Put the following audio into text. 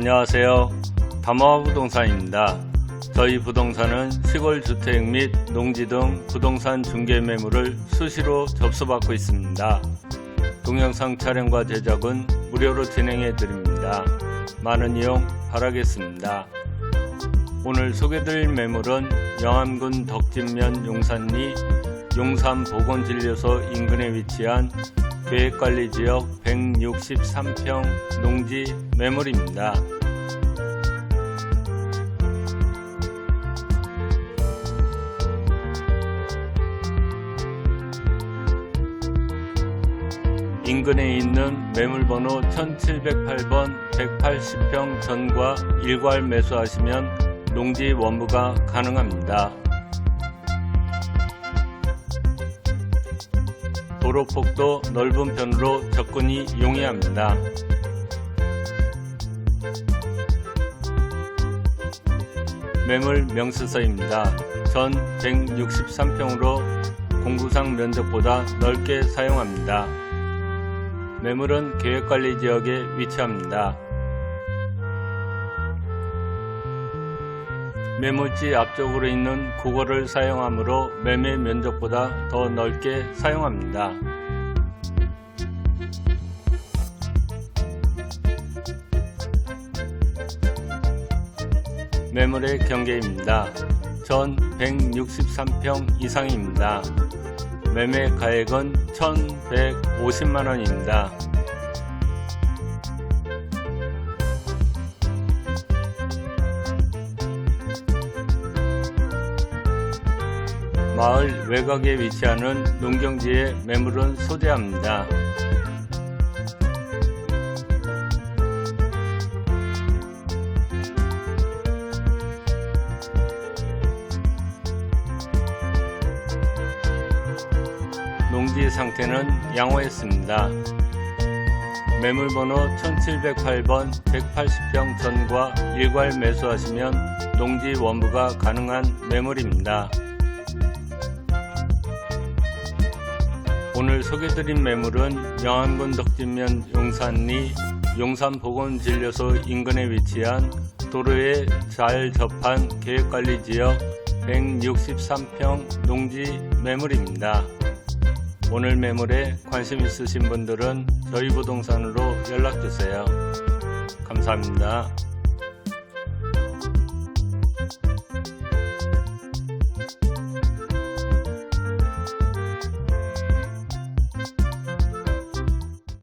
안녕하세요. 담화 부동산입니다. 저희 부동산은 시골 주택 및 농지 등 부동산 중개 매물을 수시로 접수받고 있습니다. 동영상 촬영과 제작은 무료로 진행해 드립니다. 많은 이용 바라겠습니다. 오늘 소개드릴 매물은 영암군 덕진면 용산리 용산보건진료소 인근에 위치한 계획관리지역 163평 농지 매물입니다. 인근에 있는 매물번호 1708번 180평 전과 일괄 매수하시면 농지 원부가 가능합니다. 도로폭도 넓은 편으로 접근이 용이합니다. 매물 명수서입니다. 전 163평으로 공구상 면적보다 넓게 사용합니다. 매물은 계획관리 지역에 위치합니다. 매물지 앞쪽으로 있는 국어를 사용하므로 매매 면적보다 더 넓게 사용합니다. 매물의 경계입니다. 전 163평 이상입니다. 매매 가액은 1,150만원입니다. 마을 외곽에 위치하는 농경지에 매물은 소재합니다. 농지 상태는 양호했습니다. 매물번호 1708번 180평 전과 일괄 매수하시면 농지 원부가 가능한 매물입니다. 오늘 소개드린 매물은 영암군 덕진면 용산리 용산보건진료소 인근에 위치한 도로에 잘 접한 계획관리지역 163평 농지 매물입니다. 오늘 매물에 관심 있으신 분들은 저희 부동산으로 연락주세요. 감사합니다.